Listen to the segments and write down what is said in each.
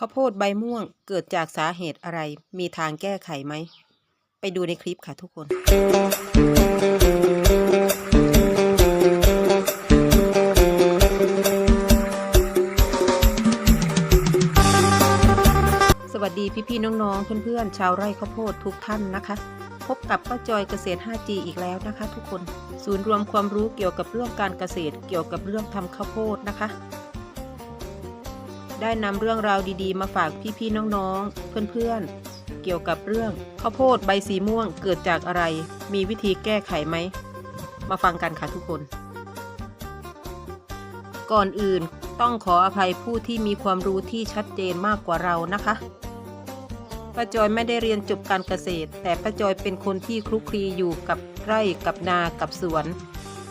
ข้าวโพดใบม่วงเกิดจากสาเหตุอะไร มีทางแก้ไขไหม ไปดูในคลิปค่ะทุกคน สวัสดีพี่ๆน้องๆ เพื่อนๆ ชาวไร่ข้าวโพดทุกท่านนะคะ พบกับป้าจอยเกษตร 5G อีกแล้วนะคะ ทุกคน ศูนย์รวมความรู้เกี่ยวกับเรื่องการเกษตร เกี่ยวกับเรื่องทำข้าวโพดนะคะ ได้นำเรื่องราวดีๆ มาฝากพี่ๆน้องๆ เพื่อนๆ เกี่ยวกับเรื่องข้าวโพดใบสีม่วงเกิดจากอะไร มีวิธีแก้ไขไหม มาฟังกันค่ะทุกคน ก่อนอื่นต้องขออภัยผู้ที่มีความรู้ที่ชัดเจนมากกว่าเรานะคะป้าจอยไม่ได้เรียนจบการเกษตร แต่ป้าจอยเป็นคนที่คลุกคลีอยู่กับไร่กับนากับสวน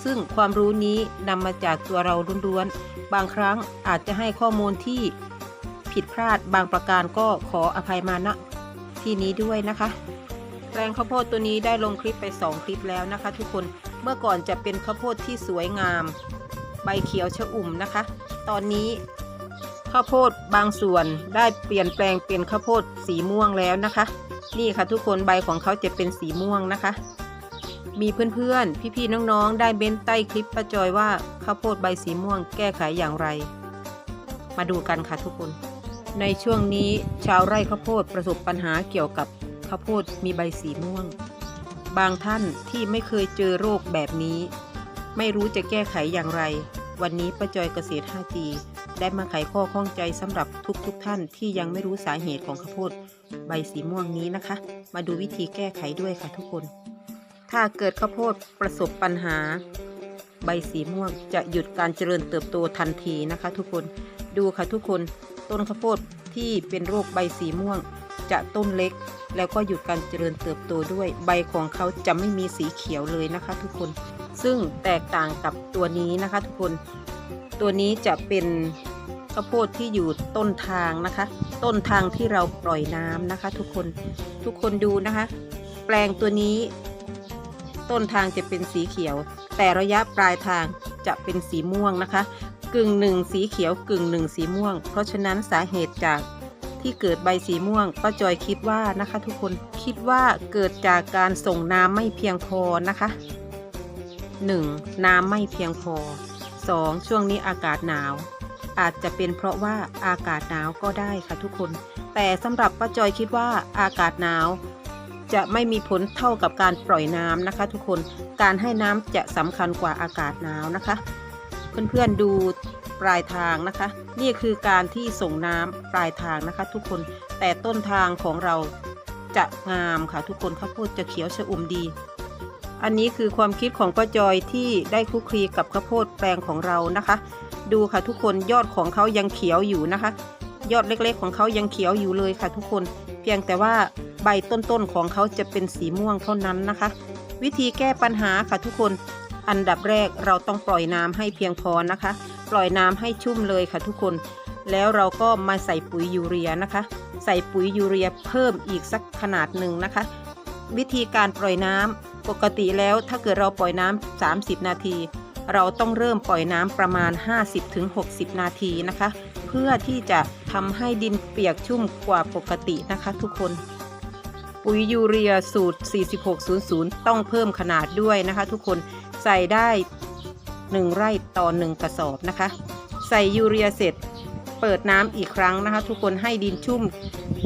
ซึ่งความรู้นี้นำมาจากตัวเราล้วนๆ บางครั้งอาจจะให้ข้อมูลที่ผิดพลาดบางประการก็ขออภัยมาณที่นี้ด้วยนะคะ แปลงข้าวโพดตัวนี้ได้ลงคลิปไป 2 คลิปแล้วนะคะ ทุกคนเมื่อก่อนจะเป็นข้าวโพดที่สวยงาม ใบเขียวชะอุ่มนะคะ ตอนนี้ข้าวโพดบางส่วนได้เปลี่ยนแปลงเป็นข้าวโพดสีม่วงแล้วนะคะ นี่ค่ะทุกคนใบของเขาจะเป็นสีม่วงนะคะ มีเพื่อนๆ พี่ๆ น้องๆ ได้เบ้นใต้คลิปประจอยว่าข้าวโพดใบสีม่วงแก้ไขอย่างไร มาดูกันค่ะทุกคน ในช่วงนี้ชาวไร่ข้าวโพดประสบปัญหาเกี่ยวกับข้าวโพดมีใบสีม่วง บางท่านที่ไม่เคยเจอโรคแบบนี้ ไม่รู้จะแก้ไขอย่างไร วันนี้ประจอยเกษตร 5G ได้มาไขข้อข้องใจสำหรับทุกๆทท่านที่ยังไม่รู้สาเหตุของข้าวโพดใบสีม่วงนี้นะคะ มาดูวิธีแก้ไขด้วยค่ะทุกคน ถ้าเกิดข้าวโพดประสบปัญหา ใบสีม่วงจะหยุดการเจริญเติบโตทันทีนะคะ ทุกคนดูค่ะทุกคนต้นข้าวโพดที่เป็นโรคใบสีม่วง จะต้นเล็ก แล้วก็หยุดการเจริญเติบโตด้วย ใบของเขาจะไม่มีสีเขียวเลยนะคะ ทุกคนซึ่งแตกต่างกับตัวนี้นะคะ ทุกคน ตัวนี้จะเป็นข้าวโพดที่อยู่ต้นทางนะคะ ต้นทางที่เราปล่อยน้ำนะคะ ทุกคนทุกคนดูนะคะ แปลงตัวนี้ ต้นทางจะเป็นสีเขียว แต่ระยะปลายทางจะเป็นสีม่วงนะคะ กึ่งหนึ่งสีเขียวกึ่งหนึ่งสีม่วง เพราะฉะนั้นสาเหตุจากที่เกิดใบสีม่วงป้าจอยคิดว่านะคะ ทุกคนคิดว่าเกิดจากการส่งน้ำไม่เพียงพอนะคะ 1. น้ำไม่เพียงพอ 2. ช่วงนี้อากาศหนาว อาจจะเป็นเพราะว่าอากาศหนาวก็ได้ค่ะทุกคน แต่สำหรับป้าจอยคิดว่าอากาศหนาว จะไม่มีผลเท่ากับการปล่อยน้ำนะคะ ทุกคนการให้น้ำจะสำคัญกว่าอากาศหนาวนะคะ เพื่อนๆดูปลายทางนะคะ นี่คือการที่ส่งน้ำปลายทางนะคะ ทุกคนแต่ต้นทางของเราจะงามค่ะ ทุกคนข้าวโพดจะเขียวชอุ่มดี อันนี้คือความคิดของป้าจอยที่ได้คุกคลีกับข้าวโพดแปลงของเรานะคะ ดูค่ะทุกคนยอดของเขายังเขียวอยู่นะคะ ยอดเล็กๆของเขายังเขียวอยู่เลยค่ะ ทุกคนเพียงแต่ว่า ใบต้นๆของเขาจะเป็นสีม่วงเท่านั้นนะคะ วิธีแก้ปัญหาค่ะทุกคนอันดับแรกเราต้องปล่อยน้ำให้เพียงพอนะคะ ปล่อยน้ำให้ชุ่มเลยค่ะทุกคน แล้วเราก็มาใส่ปุ๋ยยูเรียนะคะ ใส่ปุ๋ยยูเรียเพิ่มอีกสักขนาดหนึ่งนะคะ วิธีการปล่อยน้ำปกติแล้วถ้าเกิดเราปล่อยน้ำ30 นาที เราต้องเริ่มปล่อยน้ำประมาณ 50-60 นาทีนะคะ เพื่อที่จะทำให้ดินเปียกชุ่มกว่าปกตินะคะทุกคน ปุ๋ยยูเรียสูตร 4600 ต้องเพิ่มขนาดด้วยนะคะ ทุกคนใส่ได้ 1 ไร่ต่อ 1 กระสอบนะคะ ใส่ยูเรียเสร็จเปิดน้ำอีกครั้งนะคะ ทุกคนให้ดินชุ่ม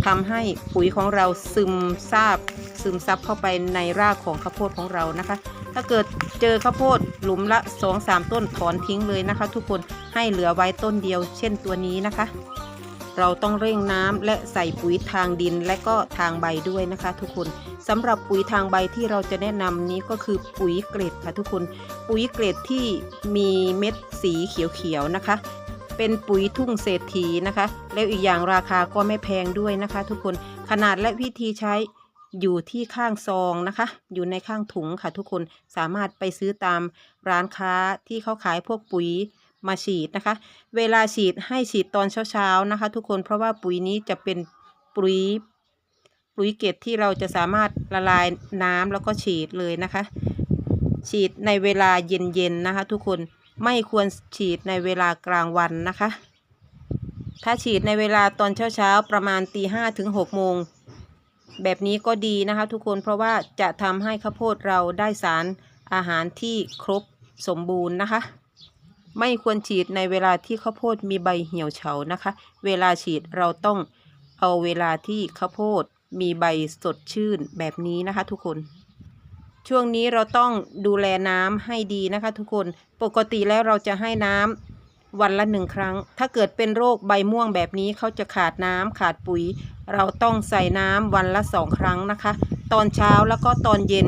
ทำให้ปุ๋ยของเราซึมซาบซึมซับเข้าไปในรากของข้าวโพดของเรานะคะ ถ้าเกิดเจอข้าวโพดหลุมละ 2-3 ต้นถอนทิ้งเลยนะคะ ทุกคนให้เหลือไว้ต้นเดียวเช่นตัวนี้นะคะ เราต้องเร่งน้ำและใส่ปุ๋ยทางดินและก็ทางใบด้วยนะคะ ทุกคนสำหรับปุ๋ยทางใบที่เราจะแนะนำนี้ก็คือปุ๋ยเกรดค่ะทุกคน ปุ๋ยเกรดที่มีเม็ดสีเขียวๆนะคะ เป็นปุ๋ยทุ่งเศรษฐีนะคะ แล้วอีกอย่างราคาก็ไม่แพงด้วยนะคะ ทุกคนขนาดและวิธีใช้อยู่ที่ข้างซองนะคะ อยู่ในข้างถุงค่ะทุกคนสามารถไปซื้อตามร้านค้าที่เขาขายพวกปุ๋ย มาฉีดนะคะ เวลาฉีดให้ฉีดตอนเช้าๆนะคะ ทุกคนเพราะว่าปุ๋ยนี้จะเป็นปุ๋ยปุ๋ยเกล็ดที่เราจะสามารถละลายน้ำแล้วก็ฉีดเลยนะคะ ฉีดในเวลาเย็นๆนะคะ ทุกคนไม่ควรฉีดในเวลากลางวันนะคะ ถ้าฉีดในเวลาตอนเช้าๆประมาณตีห้าถึงหกโมงแบบนี้ก็ดีนะคะทุกคนเพราะว่าจะทำให้ข้าวโพดเราได้สารอาหารที่ครบสมบูรณ์นะคะ ไม่ควรฉีดในเวลาที่ข้าวโพดมีใบเหี่ยวเฉานะคะ เวลาฉีดเราต้องเอาเวลาที่ข้าวโพดมีใบสดชื่นแบบนี้นะคะทุกคน ช่วงนี้เราต้องดูแลน้ำให้ดีนะคะทุกคน ปกติแล้วเราจะให้น้ำวันละหนึ่งครั้ง ถ้าเกิดเป็นโรคใบม่วงแบบนี้เขาจะขาดน้ำขาดปุ๋ย เราต้องใส่น้ำวันละสองครั้งนะคะ ตอนเช้าแล้วก็ตอนเย็น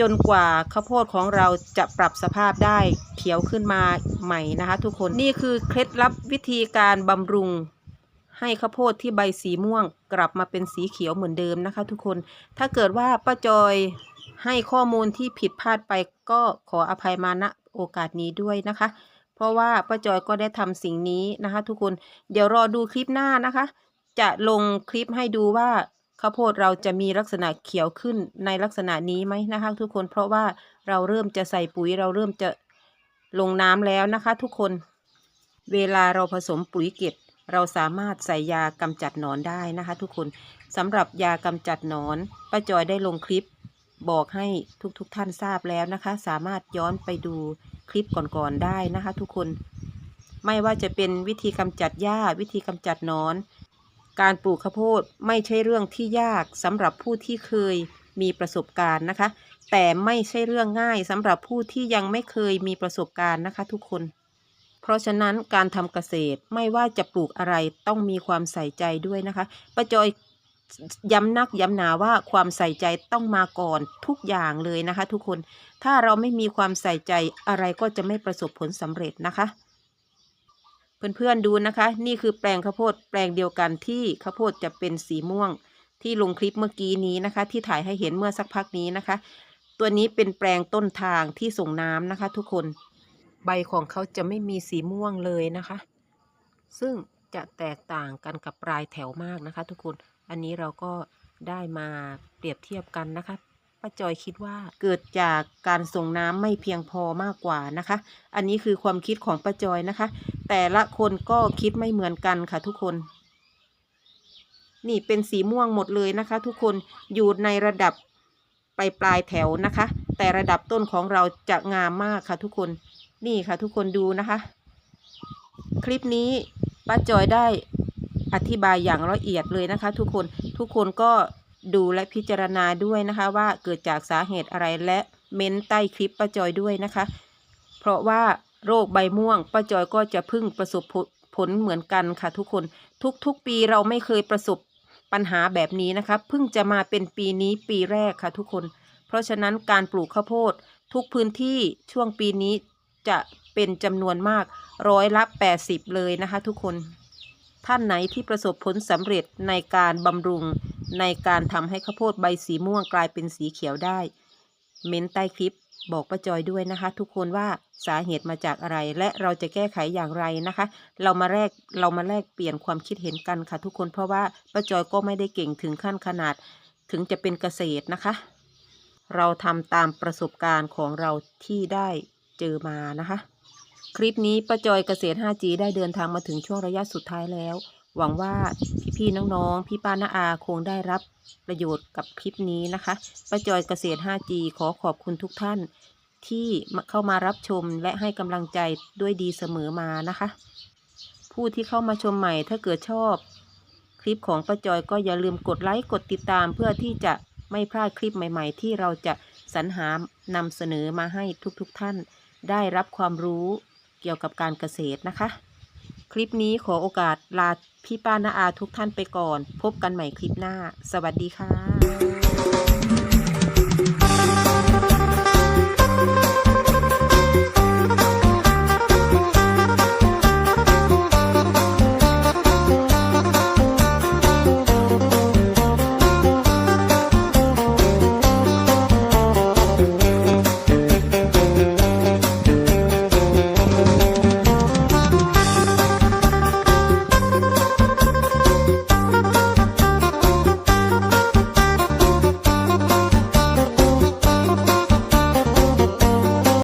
จนกว่าข้าวโพดของเราจะปรับสภาพได้เขียวขึ้นมาใหม่นะคะ ทุกคนนี่คือเคล็ดลับวิธีการบำรุง ให้ข้าวโพดที่ใบสีม่วง กลับมาเป็นสีเขียวเหมือนเดิมนะคะ ทุกคนถ้าเกิดว่าป้าจอยให้ข้อมูลที่ผิดพลาดไปก็ขออภัยมาณโอกาสนี้ด้วยนะคะ เพราะว่าป้าจอยก็ได้ทำสิ่งนี้นะคะ ทุกคนเดี๋ยวรอดูคลิปหน้านะคะ จะลงคลิปให้ดูว่า ข้าวโพดเราจะมีลักษณะเขียวขึ้นในลักษณะนี้ไหมนะคะ ทุกคนเพราะว่าเราเริ่มจะใส่ปุ๋ยเราเริ่มจะลงน้ำแล้วนะคะ ทุกคนเวลาเราผสมปุ๋ยเก็บ เราสามารถใส่ยากำจัดหนอนได้นะคะ ทุกคนสำหรับยากำจัดหนอนป้าจอยได้ลงคลิปบอกให้ทุกๆทท่านทราบแล้วนะคะ สามารถย้อนไปดูคลิปก่อนๆได้นะคะ ทุกคน ไม่ว่าจะเป็นวิธีกำจัดหญ้าวิธีกำจัดหนอน การปลูกข้าวโพดไม่ใช่เรื่องที่ยากสำหรับผู้ที่เคยมีประสบการณ์นะคะ แต่ไม่ใช่เรื่องง่ายสำหรับผู้ที่ยังไม่เคยมีประสบการณ์นะคะทุกคน เพราะฉะนั้นการทำเกษตรไม่ว่าจะปลูกอะไรต้องมีความใส่ใจด้วยนะคะป้าจอยย้ำนักย้ำหนาว่าความใส่ใจต้องมาก่อนทุกอย่างเลยนะคะ ทุกคนถ้าเราไม่มีความใส่ใจอะไรก็จะไม่ประสบผลสำเร็จนะคะ เพื่อนๆดูนะคะ นี่คือแปลงข้าวโพดแปลงเดียวกันที่ข้าวโพดจะเป็นสีม่วง ที่ลงคลิปเมื่อกี้นี้นะคะ ที่ถ่ายให้เห็นเมื่อสักพักนี้นะคะ ตัวนี้เป็นแปลงต้นทางที่ส่งน้ำนะคะ ทุกคนใบของเขาจะไม่มีสีม่วงเลยนะคะ ซึ่งจะแตกต่างกันกับปลายแถวมากนะคะ ทุกคนอันนี้เราก็ได้มาเปรียบเทียบกันนะคะป้าจอยคิดว่าเกิดจากการส่งน้ำไม่เพียงพอมากกว่านะคะ อันนี้คือความคิดของป้าจอยนะคะ แต่ละคนก็คิดไม่เหมือนกันค่ะทุกคน นี่เป็นสีม่วงหมดเลยนะคะ ทุกคนอยู่ในระดับปลายปลายแถวนะคะ แต่ระดับต้นของเราจะงามมากค่ะทุกคนนี่ค่ะทุกคนดูนะคะ คลิปนี้ป้าจอยได้อธิบายอย่างละเอียดเลยนะคะ ทุกคนทุกคนก็ดูและพิจารณาด้วยนะคะ ว่าเกิดจากสาเหตุอะไรและเม้นใต้คลิปป้าจอยด้วยนะคะ เพราะว่า โรคใบม่วงป้าจอยก็จะพึ่งประสบผลเหมือนกันค่ะทุกคนทุกๆปีเราไม่เคยประสบปัญหาแบบนี้นะคะเพิ่งจะมาเป็นปีนี้ปีแรกค่ะทุกคน เพราะฉะนั้นการปลูกข้าวโพด ทุกพื้นที่ช่วงปีนี้จะเป็นจำนวนมากร้อยละ80 เลยนะคะ ทุกคน ท่านไหนที่ประสบผลสำเร็จในการบำรุงในการทำให้ข้าวโพดใบสีม่วงกลายเป็นสีเขียวได้ เม้นใต้คลิป บอกป้าจอยด้วยนะคะ ทุกคนว่าสาเหตุมาจากอะไร และเราจะแก้ไขอย่างไรนะคะ เรามาแลกเรามาแลกเปลี่ยนความคิดเห็นกันค่ะ ทุกคนเพราะว่าป้าจอยก็ไม่ได้เก่งถึงขั้นขนาด ถึงจะเป็นเกษตรนะคะ เราทำตามประสบการณ์ของเราที่ได้เจอมานะคะ คลิปนี้ป้าจอยเกษตร 5G ได้เดินทางมาถึงช่วงระยะสุดท้ายแล้ว หวังว่า พี่ๆน้องๆ พี่ป้าน้าอาคงได้รับประโยชน์กับคลิปนี้นะคะป้าจอยเกษตร 5G ขอขอบคุณทุกท่าน ที่เข้ามารับชมและให้กำลังใจด้วยดีเสมอมานะคะ ผู้ที่เข้ามาชมใหม่ถ้าเกิดชอบ คลิปของป้าจอยก็อย่าลืมกดไลค์กดติดตาม เพื่อที่จะไม่พลาดคลิปใหม่ ๆ ที่เราจะสรรหานำเสนอมาให้ทุกๆทท่าน ได้รับความรู้เกี่ยวกับการเกษตรนะคะ คลิปนี้ขอโอกาสลาพี่ป้านาอาทุกท่านไปก่อน พบกันใหม่คลิปหน้า สวัสดีค่ะ